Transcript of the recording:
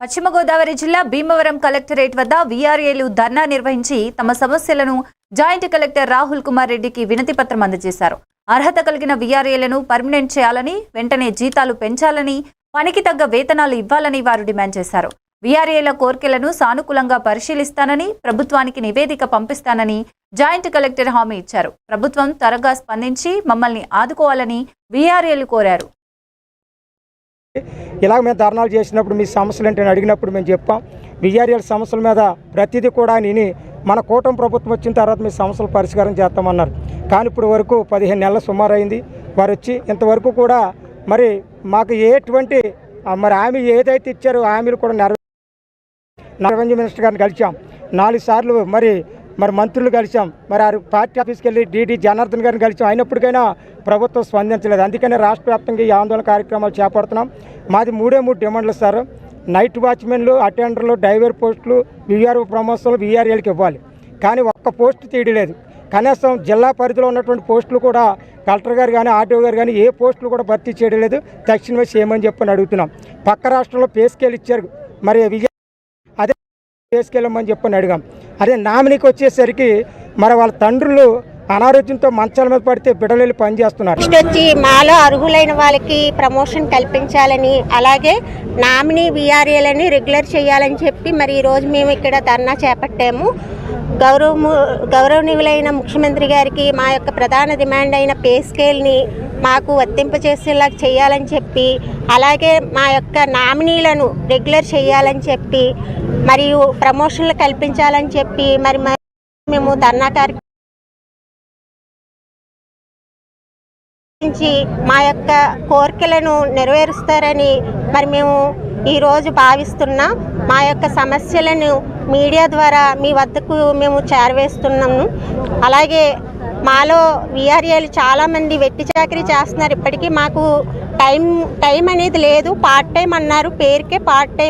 పశ్చిమ గోదావరి జిల్లా భీమవరం కలెక్టరేట్ వద్ద వీఆర్ఏలు ధర్నా నిర్వహించి తమ సమస్యలను జాయింట్ కలెక్టర్ రాహుల్ కుమార్ రెడ్డికి వినతి పత్రం అందజేశారు. అర్హత కలిగిన వీఆర్ఏలను పర్మనెంట్ చేయాలని వెంటనే జీతాలు పెంచాలని పనికి తగ్గ వేతనాలు ఇవ్వాలని వారు డిమాండ్ చేశారు. వీఆర్ఏల కోర్కెలను సానుకూలంగా పరిశీలిస్తానని ప్రభుత్వానికి నివేదిక పంపిస్తానని జాయింట్ కలెక్టర్ హామీ ఇచ్చారు. ప్రభుత్వం త్వరగా స్పందించి మమ్మల్ని ఆదుకోవాలని వీఆర్ఏలు కోరారు. ఇలాగ మేము ధర్నాలు చేసినప్పుడు మీ సమస్యలు ఏంటని అడిగినప్పుడు మేము చెప్పాం. విఆర్ఎల్ సమస్యల మీద ప్రతిదీ కూడా నిని మన కూటమి ప్రభుత్వం వచ్చిన తర్వాత మీ సమస్యలు పరిష్కారం చేస్తామన్నారు. కానీ ఇప్పుడు వరకు పదిహేను నెలల సుమారు అయింది. వారు వచ్చి ఇంతవరకు కూడా మరి మాకు ఎటువంటి మరి హామీ ఏదైతే ఇచ్చారో హామీలు కూడా నెరవే రెవెన్యూ మినిస్టర్ గారిని కలిసాం నాలుగు సార్లు మరి మరి మంత్రులు కలిసాం. మరి ఆ పార్టీ ఆఫీస్కి వెళ్ళి డీడీ జనార్దన్ గారిని కలిసాం. అయినప్పటికైనా ప్రభుత్వం స్పందించలేదు. అందుకనే రాష్ట్ర వ్యాప్తంగా ఈ ఆందోళన కార్యక్రమాలు చేపడుతున్నాం. మాది మూడే మూడు డిమాండ్లు సార్. నైట్ వాచ్మెన్లు అటెండర్లు డ్రైవర్ పోస్టులు విఆర్ఓ ప్రమోషన్లు విఆర్ఏలకి ఇవ్వాలి. కానీ ఒక్క పోస్ట్ తీయలేదు. కనీసం జిల్లా పరిధిలో ఉన్నటువంటి పోస్టులు కూడా కలెక్టర్ గారు కానీ ఆర్టీఓ గారు కానీ ఏ పోస్టులు కూడా భర్తీ చేయడం లేదు. తక్షణమే చేయమని చెప్పని అడుగుతున్నాం. పక్క రాష్ట్రంలో పే స్కేల్ ఇచ్చారు. మరి విజయ వేసుకెళ్ళమని చెప్పని అడిగాం. అదే నామినీకి వచ్చేసరికి మరి వాళ్ళ తండ్రులు అనారోగ్యంతో మంచాల మీద పడితే బిడ్డలు వెళ్ళి నెక్స్ట్ వచ్చి మాలో అర్హులైన వాళ్ళకి ప్రమోషన్ కల్పించాలని అలాగే నామినీ విఆర్ఏలని రెగ్యులర్ చేయాలని చెప్పి మరి ఈరోజు మేము ఇక్కడ ధర్నా చేపట్టాము. గౌరవము గౌరవనీయులైన ముఖ్యమంత్రి గారికి మా యొక్క ప్రధాన డిమాండ్ అయిన పే స్కేల్ని మాకు వర్తింపచేసేలా చేయాలని చెప్పి అలాగే మా యొక్క నామినీలను రెగ్యులర్ చేయాలని చెప్పి మరియు ప్రమోషన్లు కల్పించాలని చెప్పి మరి మేము ధర్నా కార్యక్రమం నుంచి మా యొక్క కోరికలను నెరవేరుస్తారని మరి మేము ఈరోజు భావిస్తున్నాం. మా యొక్క సమస్యలను మీడియా ద్వారా మీ వద్దకు మేము చేరవేస్తున్నాము. అలాగే మాలో విఆర్ఏలు చాలామంది వెట్టి చాకరీ చేస్తున్నారు. ఇప్పటికీ మాకు టైం టైం అనేది లేదు. పార్ట్ టైం అన్నారు. పేరుకే పార్ట్ టైం